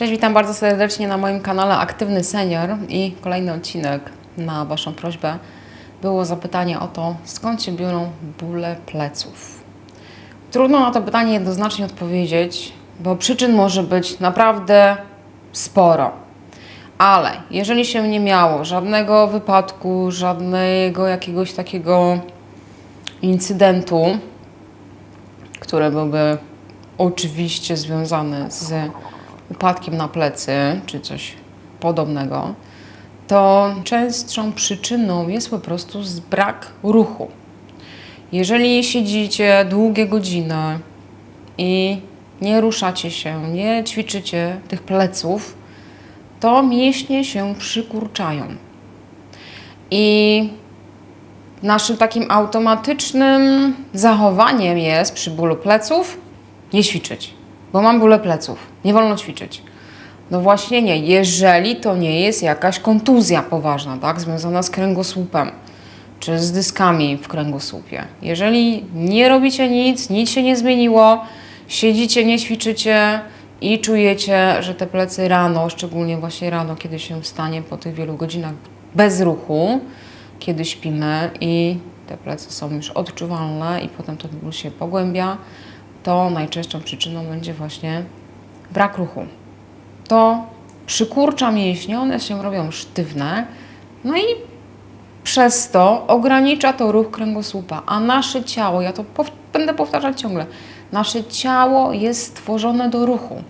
Cześć, witam bardzo serdecznie na moim kanale Aktywny Senior i kolejny odcinek na Waszą prośbę było zapytanie o to, skąd się biorą bóle pleców. Trudno na to pytanie jednoznacznie odpowiedzieć, bo przyczyn może być naprawdę sporo. Ale jeżeli się nie miało żadnego wypadku, żadnego jakiegoś takiego incydentu, który byłby oczywiście związany z upadkiem na plecy czy coś podobnego, to częstszą przyczyną jest po prostu brak ruchu. Jeżeli siedzicie długie godziny i nie ruszacie się, nie ćwiczycie tych pleców, to mięśnie się przykurczają. I naszym takim automatycznym zachowaniem jest przy bólu pleców nie ćwiczyć, bo mam bóle pleców, nie wolno ćwiczyć. No właśnie nie, jeżeli to nie jest jakaś kontuzja poważna, tak, związana z kręgosłupem czy z dyskami w kręgosłupie. Jeżeli nie robicie nic, nic się nie zmieniło, siedzicie, nie ćwiczycie i czujecie, że te plecy rano, szczególnie właśnie rano, kiedy się wstanie po tych wielu godzinach bez ruchu, kiedy śpimy i te plecy są już odczuwalne i potem ten ból się pogłębia, to najczęstszą przyczyną będzie właśnie brak ruchu. To przykurcza mięśnie, one się robią sztywne, no i przez to ogranicza to ruch kręgosłupa, a nasze ciało, ja to pow- będę powtarzać ciągle, nasze ciało jest stworzone do ruchu.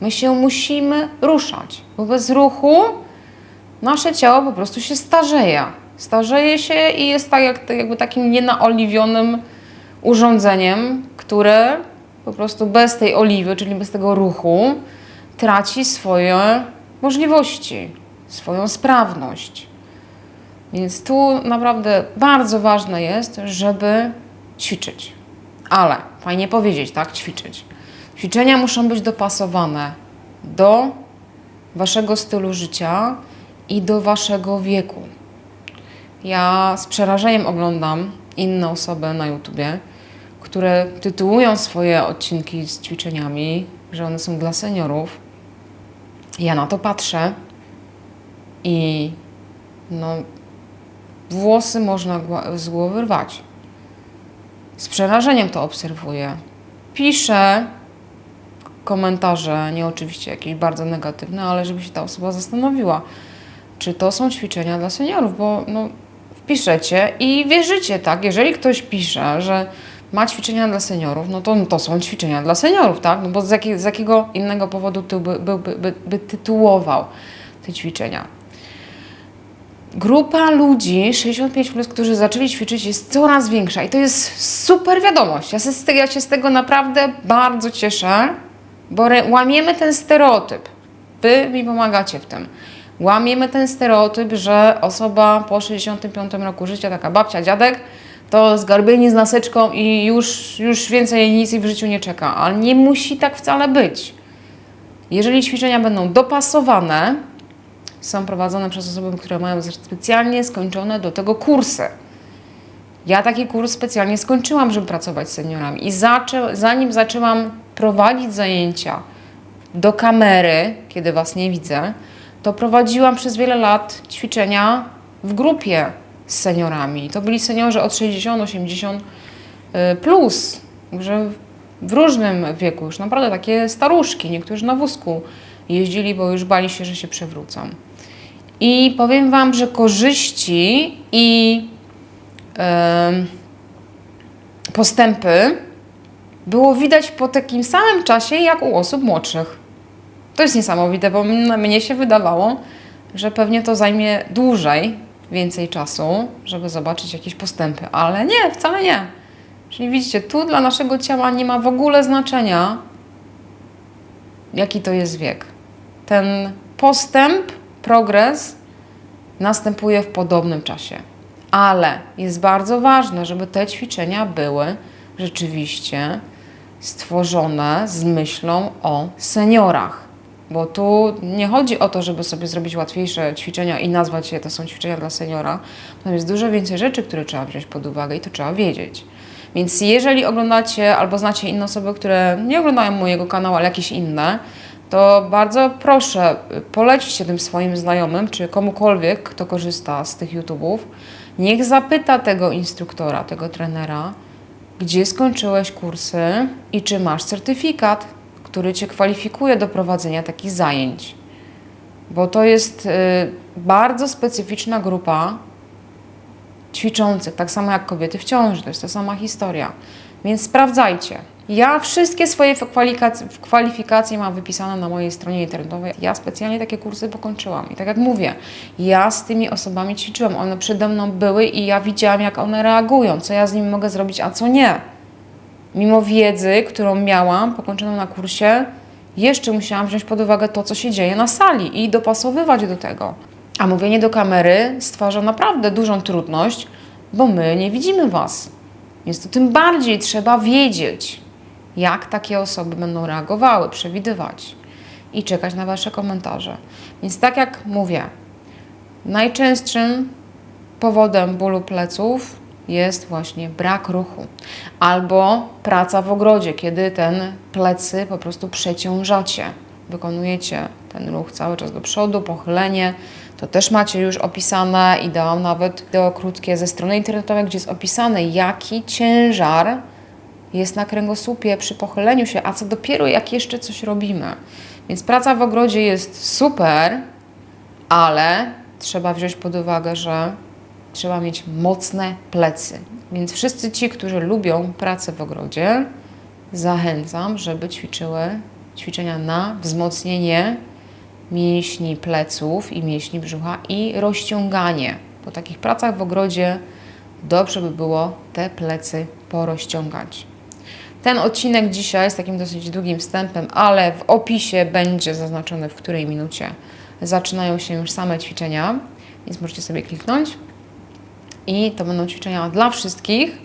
My się musimy ruszać, bo bez ruchu nasze ciało po prostu się starzeje. Starzeje się i jest tak jak, jakby takim nienaoliwionym urządzeniem, które po prostu bez tej oliwy, czyli bez tego ruchu, traci swoje możliwości, swoją sprawność. Więc tu naprawdę bardzo ważne jest, żeby ćwiczyć. Ale fajnie powiedzieć, tak? Ćwiczyć. Ćwiczenia muszą być dopasowane do waszego stylu życia i do waszego wieku. Ja z przerażeniem oglądam inne osoby na YouTubie, które tytułują swoje odcinki z ćwiczeniami, że one są dla seniorów. Ja na to patrzę i no, włosy można z głowy rwać. Z przerażeniem to obserwuję. Piszę komentarze, nie oczywiście jakieś bardzo negatywne, ale żeby się ta osoba zastanowiła, czy to są ćwiczenia dla seniorów, bo no, wpiszecie i wierzycie, tak? Jeżeli ktoś pisze, że ma ćwiczenia dla seniorów, no to no to są ćwiczenia dla seniorów, tak? No bo z, jakie, z jakiego innego powodu ty by, by, by, by, tytułował te ćwiczenia? Grupa ludzi 65, plus, którzy zaczęli ćwiczyć, jest coraz większa i to jest super wiadomość. Ja się z tego, ja się z tego naprawdę bardzo cieszę, bo łamiemy ten stereotyp. Wy mi pomagacie w tym. Łamiemy ten stereotyp, że osoba po 65 roku życia, taka babcia, dziadek, to zgarbieni z laseczką i już, już więcej nic w życiu nie czeka. Ale nie musi tak wcale być. Jeżeli ćwiczenia będą dopasowane, są prowadzone przez osoby, które mają specjalnie skończone do tego kursy. Ja taki kurs specjalnie skończyłam, żeby pracować z seniorami. I zaczę, zanim zaczęłam prowadzić zajęcia do kamery, kiedy Was nie widzę, to prowadziłam przez wiele lat ćwiczenia w grupie z seniorami. To byli seniorzy od 60, 80 y, plus, że w różnym wieku, już naprawdę takie staruszki, niektórzy na wózku jeździli, bo już bali się, że się przewrócą. I powiem Wam, że korzyści i em, postępy było widać po takim samym czasie, jak u osób młodszych. To jest niesamowite, bo mnie się wydawało, że pewnie to zajmie dłużej, więcej czasu, żeby zobaczyć jakieś postępy, ale nie, wcale nie. Czyli widzicie, tu dla naszego ciała nie ma w ogóle znaczenia, jaki to jest wiek. Ten postęp, progres następuje w podobnym czasie. Ale jest bardzo ważne, żeby te ćwiczenia były rzeczywiście stworzone z myślą o seniorach. Bo tu nie chodzi o to, żeby sobie zrobić łatwiejsze ćwiczenia i nazwać je to są ćwiczenia dla seniora. Tam jest dużo więcej rzeczy, które trzeba wziąć pod uwagę i to trzeba wiedzieć. Więc jeżeli oglądacie albo znacie inne osoby, które nie oglądają mojego kanału, ale jakieś inne, to bardzo proszę, polecić tym swoim znajomym, czy komukolwiek, kto korzysta z tych YouTube'ów, niech zapyta tego instruktora, tego trenera, gdzie skończyłeś kursy i czy masz certyfikat, który Cię kwalifikuje do prowadzenia takich zajęć. Bo to jest y, bardzo specyficzna grupa ćwiczących, tak samo jak kobiety w ciąży, to jest ta sama historia. Więc sprawdzajcie. Ja wszystkie swoje kwalifikacje, mam wypisane na mojej stronie internetowej. Ja specjalnie takie kursy pokończyłam. I tak jak mówię, ja z tymi osobami ćwiczyłam. One przede mną były i ja widziałam, jak one reagują, co ja z nimi mogę zrobić, a co nie. Mimo wiedzy, którą miałam, pokończoną na kursie, jeszcze musiałam wziąć pod uwagę to, co się dzieje na sali i dopasowywać do tego. A mówienie do kamery stwarza naprawdę dużą trudność, bo my nie widzimy Was. Więc to tym bardziej trzeba wiedzieć, jak takie osoby będą reagowały, przewidywać i czekać na Wasze komentarze. Więc tak jak mówię, najczęstszym powodem bólu pleców jest właśnie brak ruchu albo praca w ogrodzie, kiedy ten plecy po prostu przeciążacie. Wykonujecie ten ruch cały czas do przodu, pochylenie. To też macie już opisane i dałam nawet wideo krótkie ze strony internetowej, gdzie jest opisane, jaki ciężar jest na kręgosłupie przy pochyleniu się, a co dopiero jak jeszcze coś robimy. Więc praca w ogrodzie jest super, ale trzeba wziąć pod uwagę, że trzeba mieć mocne plecy. Więc wszyscy ci, którzy lubią pracę w ogrodzie, zachęcam, żeby ćwiczyły ćwiczenia na wzmocnienie mięśni pleców i mięśni brzucha i rozciąganie. Po takich pracach w ogrodzie dobrze by było te plecy porozciągać. Ten odcinek dzisiaj jest takim dosyć długim wstępem, ale w opisie będzie zaznaczone, w której minucie zaczynają się już same ćwiczenia, więc możecie sobie kliknąć. I to będą ćwiczenia dla wszystkich,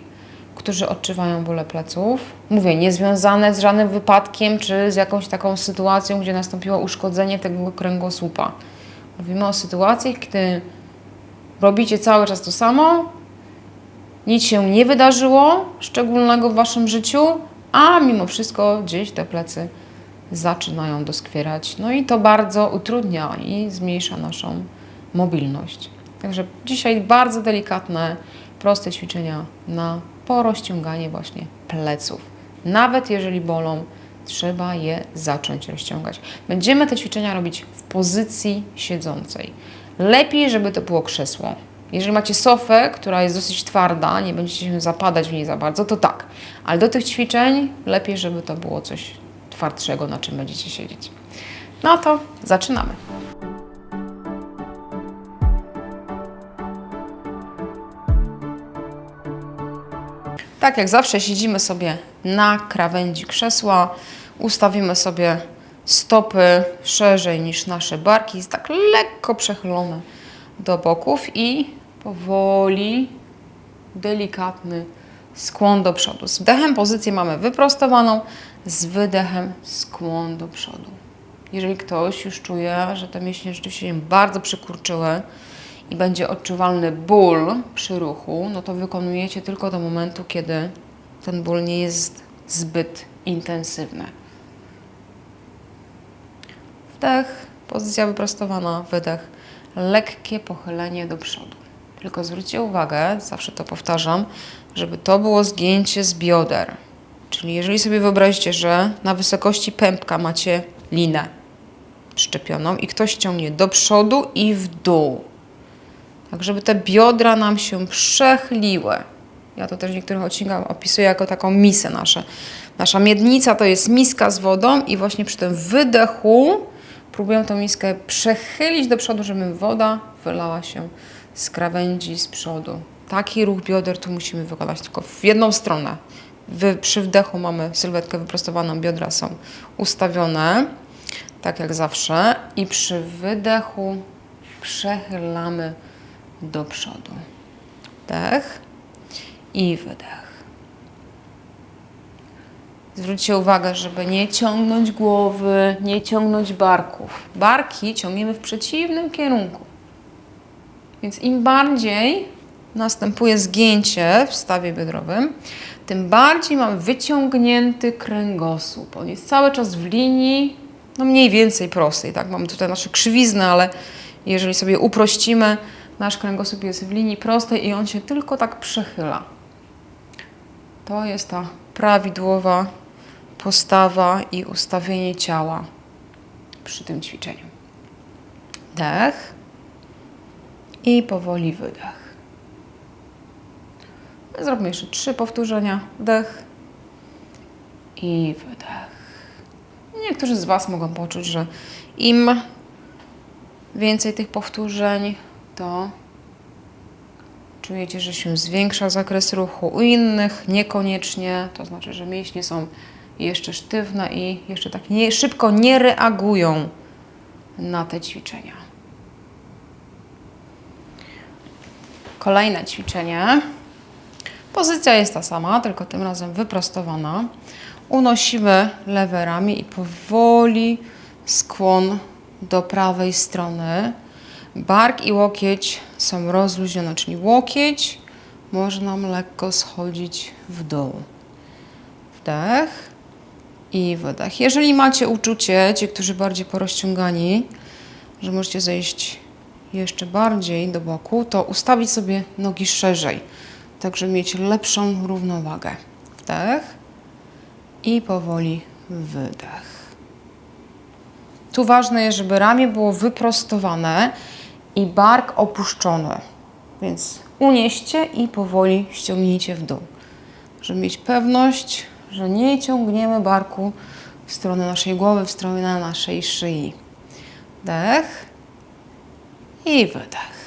którzy odczuwają bóle pleców. Mówię, niezwiązane z żadnym wypadkiem czy z jakąś taką sytuacją, gdzie nastąpiło uszkodzenie tego kręgosłupa. Mówimy o sytuacjach, gdy robicie cały czas to samo, nic się nie wydarzyło szczególnego w waszym życiu, a mimo wszystko gdzieś te plecy zaczynają doskwierać. No i to bardzo utrudnia i zmniejsza naszą mobilność. Także dzisiaj bardzo delikatne, proste ćwiczenia na porozciąganie właśnie pleców. Nawet jeżeli bolą, trzeba je zacząć rozciągać. Będziemy te ćwiczenia robić w pozycji siedzącej. Lepiej, żeby to było krzesło. Jeżeli macie sofę, która jest dosyć twarda, nie będziecie się zapadać w niej za bardzo, to tak. Ale do tych ćwiczeń lepiej, żeby to było coś twardszego, na czym będziecie siedzieć. No to zaczynamy. Tak jak zawsze siedzimy sobie na krawędzi krzesła, ustawimy sobie stopy szerzej niż nasze barki, tak lekko przechylone do boków i powoli, delikatny skłon do przodu. Z wdechem pozycję mamy wyprostowaną, z wydechem skłon do przodu. Jeżeli ktoś już czuje, że te mięśnie rzeczywiście się bardzo przykurczyły, i będzie odczuwalny ból przy ruchu, no to wykonujecie tylko do momentu, kiedy ten ból nie jest zbyt intensywny. Wdech, pozycja wyprostowana, wydech, lekkie pochylenie do przodu. Tylko zwróćcie uwagę, zawsze to powtarzam, żeby to było zgięcie z bioder. Czyli jeżeli sobie wyobrazicie, że na wysokości pępka macie linę szczepioną i ktoś ciągnie do przodu i w dół, tak żeby te biodra nam się przechyliły. Ja to też w niektórych odcinkach opisuję jako taką misę nasze. Nasza miednica to jest miska z wodą i właśnie przy tym wydechu próbuję tą miskę przechylić do przodu, żeby woda wylała się z krawędzi z przodu. Taki ruch bioder tu musimy wykonać tylko w jedną stronę. Wy, przy wdechu mamy sylwetkę wyprostowaną, biodra są ustawione, tak jak zawsze. I przy wydechu przechylamy do przodu. Wdech i wydech. Zwróćcie uwagę, żeby nie ciągnąć głowy, nie ciągnąć barków. Barki ciągniemy w przeciwnym kierunku. Więc im bardziej następuje zgięcie w stawie biodrowym, tym bardziej mamy wyciągnięty kręgosłup. On jest cały czas w linii no mniej więcej prostej. Tak? Mamy tutaj nasze krzywizny, ale jeżeli sobie uprościmy, nasz kręgosłup jest w linii prostej i on się tylko tak przechyla. To jest ta prawidłowa postawa i ustawienie ciała przy tym ćwiczeniu. Dech i powoli wydech. Zrobimy jeszcze trzy powtórzenia. Wdech i wydech. Niektórzy z Was mogą poczuć, że im więcej tych powtórzeń, to czujecie, że się zwiększa zakres ruchu. U innych niekoniecznie, to znaczy, że mięśnie są jeszcze sztywne i jeszcze tak nie, szybko nie reagują na te ćwiczenia. Kolejne ćwiczenie. Pozycja jest ta sama, tylko tym razem wyprostowana. Unosimy lewe ramię i powoli skłon do prawej strony. Bark i łokieć są rozluźnione, czyli łokieć może nam lekko schodzić w dół. Wdech i wydech. Jeżeli macie uczucie, ci, którzy bardziej porozciągani, że możecie zejść jeszcze bardziej do boku, to ustawić sobie nogi szerzej, tak żeby mieć lepszą równowagę. Wdech i powoli wydech. Tu ważne jest, żeby ramię było wyprostowane i bark opuszczony. Więc unieście i powoli ściągnijcie w dół, żeby mieć pewność, że nie ciągniemy barku w stronę naszej głowy, w stronę naszej szyi. Dech i wydech.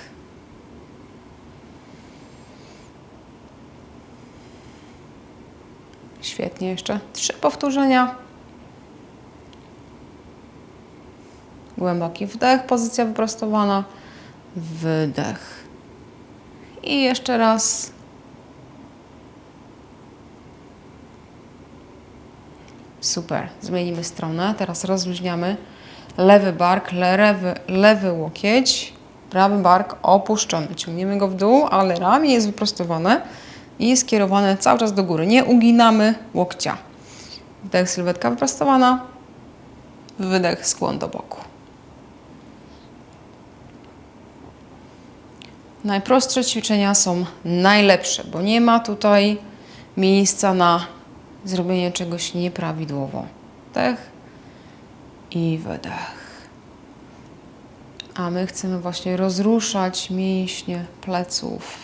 Świetnie, jeszcze trzy powtórzenia. Głęboki wdech, pozycja wyprostowana, wydech. I jeszcze raz. Super, zmienimy stronę. Teraz rozluźniamy lewy bark, lewy, lewy łokieć, prawy bark opuszczony. Ciągniemy go w dół, ale ramię jest wyprostowane i skierowane cały czas do góry. Nie uginamy łokcia. Wdech, sylwetka wyprostowana, wydech, skłon do boku. Najprostsze ćwiczenia są najlepsze, bo nie ma tutaj miejsca na zrobienie czegoś nieprawidłowo. Wdech i wydech. A my chcemy właśnie rozruszać mięśnie pleców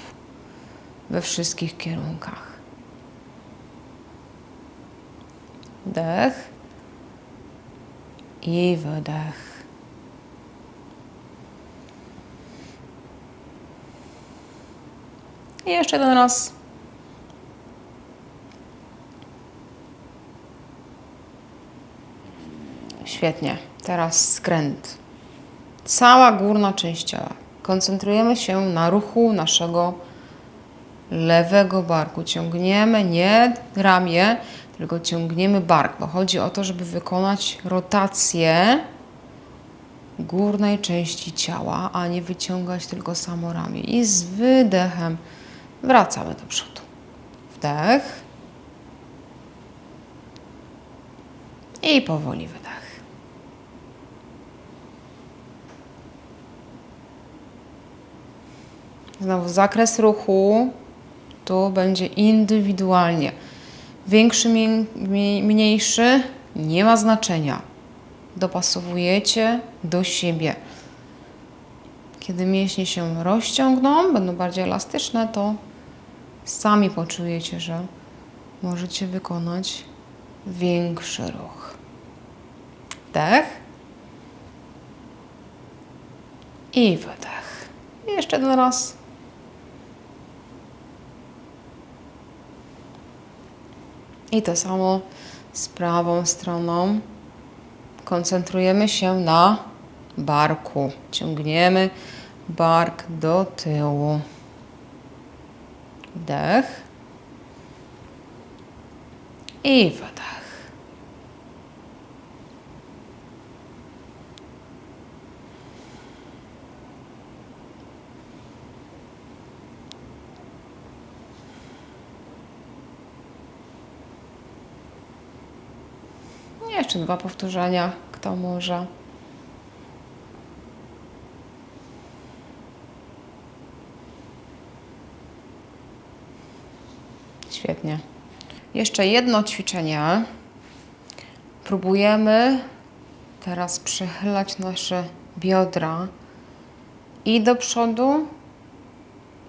we wszystkich kierunkach. Wdech i wydech. I jeszcze jeden raz. Świetnie. Teraz skręt. Cała górna część ciała. Koncentrujemy się na ruchu naszego lewego barku. Ciągniemy nie ramię, tylko ciągniemy bark, bo chodzi o to, żeby wykonać rotację górnej części ciała, a nie wyciągać tylko samo ramię. I z wydechem wracamy do przodu. Wdech. I powoli wydech. Znowu zakres ruchu tu będzie indywidualnie. Większy, mniejszy nie ma znaczenia. Dopasowujecie do siebie. Kiedy mięśnie się rozciągną, będą bardziej elastyczne, to sami poczujecie, że możecie wykonać większy ruch. Wdech i wydech. Jeszcze jeden raz. I to samo z prawą stroną. Koncentrujemy się na barku. Ciągniemy bark do tyłu. Wdech. I wydech. Jeszcze dwa powtórzenia. kto może. Świetnie. Jeszcze jedno ćwiczenie. Próbujemy teraz przechylać nasze biodra i do przodu,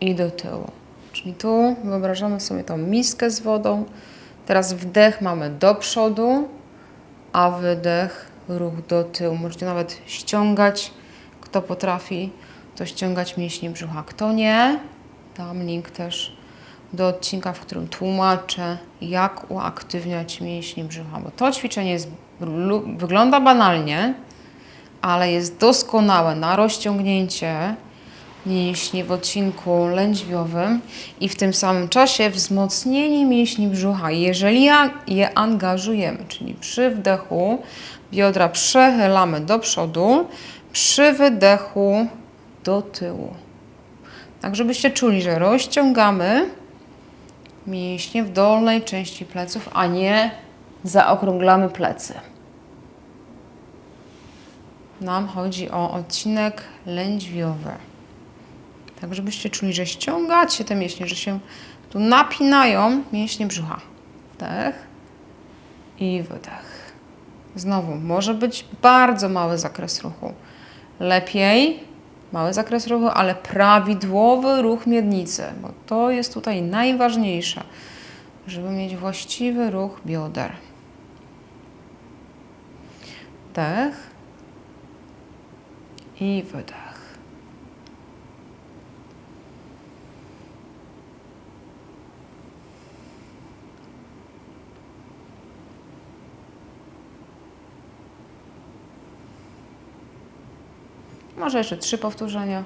i do tyłu. Czyli tu wyobrażamy sobie tą miskę z wodą. Teraz wdech mamy do przodu, a wydech ruch do tyłu. Możecie nawet ściągać, kto potrafi, to ściągać mięśnie brzucha. Kto nie, dam link też do odcinka, w którym tłumaczę, jak uaktywniać mięśnie brzucha. Bo to ćwiczenie jest, wygląda banalnie, ale jest doskonałe na rozciągnięcie mięśni w odcinku lędźwiowym i w tym samym czasie wzmocnienie mięśni brzucha. Jeżeli je angażujemy, czyli przy wdechu biodra przechylamy do przodu, przy wydechu do tyłu. Tak, żebyście czuli, że rozciągamy mięśnie w dolnej części pleców, a nie zaokrąglamy plecy. Nam chodzi o odcinek lędźwiowy. Tak, żebyście czuli, że ściągacie te mięśnie, że się tu napinają mięśnie brzucha. Wdech i wydech. Znowu, może być bardzo mały zakres ruchu. Lepiej mały zakres ruchu, ale prawidłowy ruch miednicy, bo to jest tutaj najważniejsze, żeby mieć właściwy ruch bioder. Wdech i wydech. Może jeszcze trzy powtórzenia.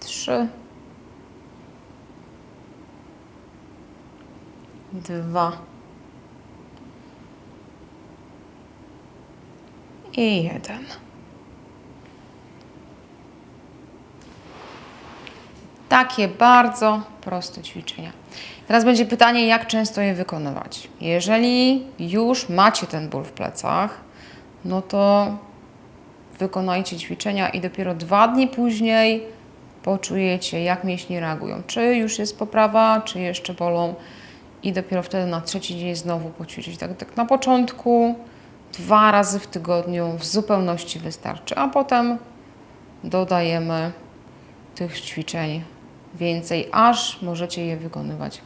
Trzy. Dwa. I jeden. Takie bardzo proste ćwiczenia. Teraz będzie pytanie, jak często je wykonywać. Jeżeli już macie ten ból w plecach, no to wykonajcie ćwiczenia i dopiero dwa dni później poczujecie, jak mięśnie reagują. Czy już jest poprawa, czy jeszcze bolą i dopiero wtedy na trzeci dzień znowu poćwiczyć. Tak, tak na początku dwa razy w tygodniu w zupełności wystarczy, a potem dodajemy tych ćwiczeń więcej, aż możecie je wykonywać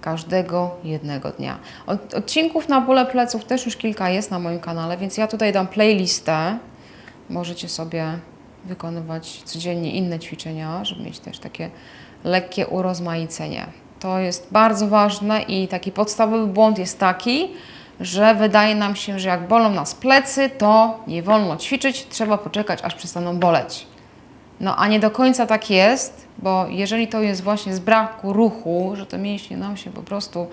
każdego jednego dnia. Od, odcinków na bóle pleców też już kilka jest na moim kanale, więc ja tutaj dam playlistę Możecie sobie wykonywać codziennie inne ćwiczenia, żeby mieć też takie lekkie urozmaicenie. To jest bardzo ważne i taki podstawowy błąd jest taki, że wydaje nam się, że jak bolą nas plecy, to nie wolno ćwiczyć, trzeba poczekać, aż przestaną boleć. No a nie do końca tak jest, bo jeżeli to jest właśnie z braku ruchu, że te mięśnie nam się po prostu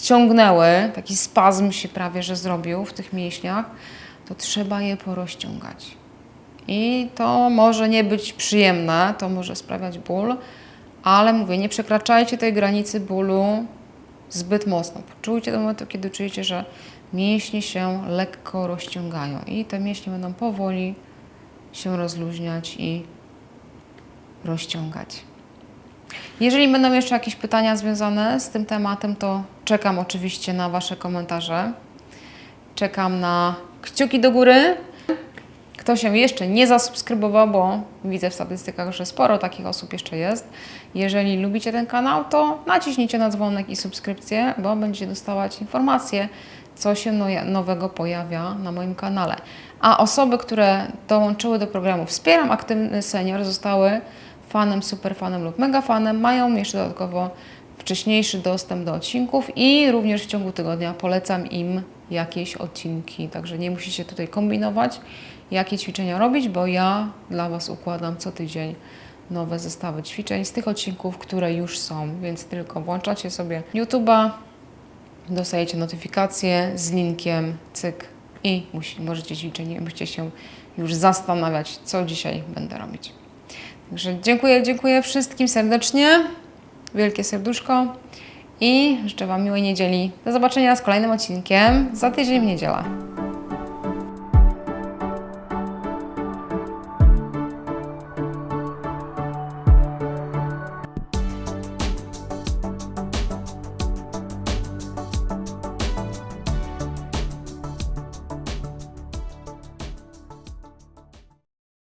ściągnęły, taki spazm się prawie że zrobił w tych mięśniach, to trzeba je porozciągać. I to może nie być przyjemne, to może sprawiać ból, ale mówię, nie przekraczajcie tej granicy bólu zbyt mocno. Poczujcie do momentu, kiedy czujecie, że mięśnie się lekko rozciągają i te mięśnie będą powoli się rozluźniać i rozciągać. Jeżeli będą jeszcze jakieś pytania związane z tym tematem, to czekam oczywiście na Wasze komentarze. Czekam na kciuki do góry. Kto się jeszcze nie zasubskrybował, bo widzę w statystykach, że sporo takich osób jeszcze jest. Jeżeli lubicie ten kanał, to naciśnijcie na dzwonek i subskrypcję, bo będziecie dostawać informacje, co się nowego pojawia na moim kanale. A osoby, które dołączyły do programu Wspieram Aktywny Senior, zostały fanem, superfanem lub megafanem, mają jeszcze dodatkowo wcześniejszy dostęp do odcinków i również w ciągu tygodnia polecam im jakieś odcinki. Także nie musicie tutaj kombinować, jakie ćwiczenia robić, bo ja dla Was układam co tydzień nowe zestawy ćwiczeń z tych odcinków, które już są, więc tylko włączacie sobie YouTube'a, dostajecie notyfikacje z linkiem cyk i musi, możecie ćwiczyć, nie musicie się już zastanawiać, co dzisiaj będę robić. Także dziękuję, dziękuję wszystkim serdecznie, wielkie serduszko i życzę Wam miłej niedzieli. Do zobaczenia z kolejnym odcinkiem za tydzień w niedzielę.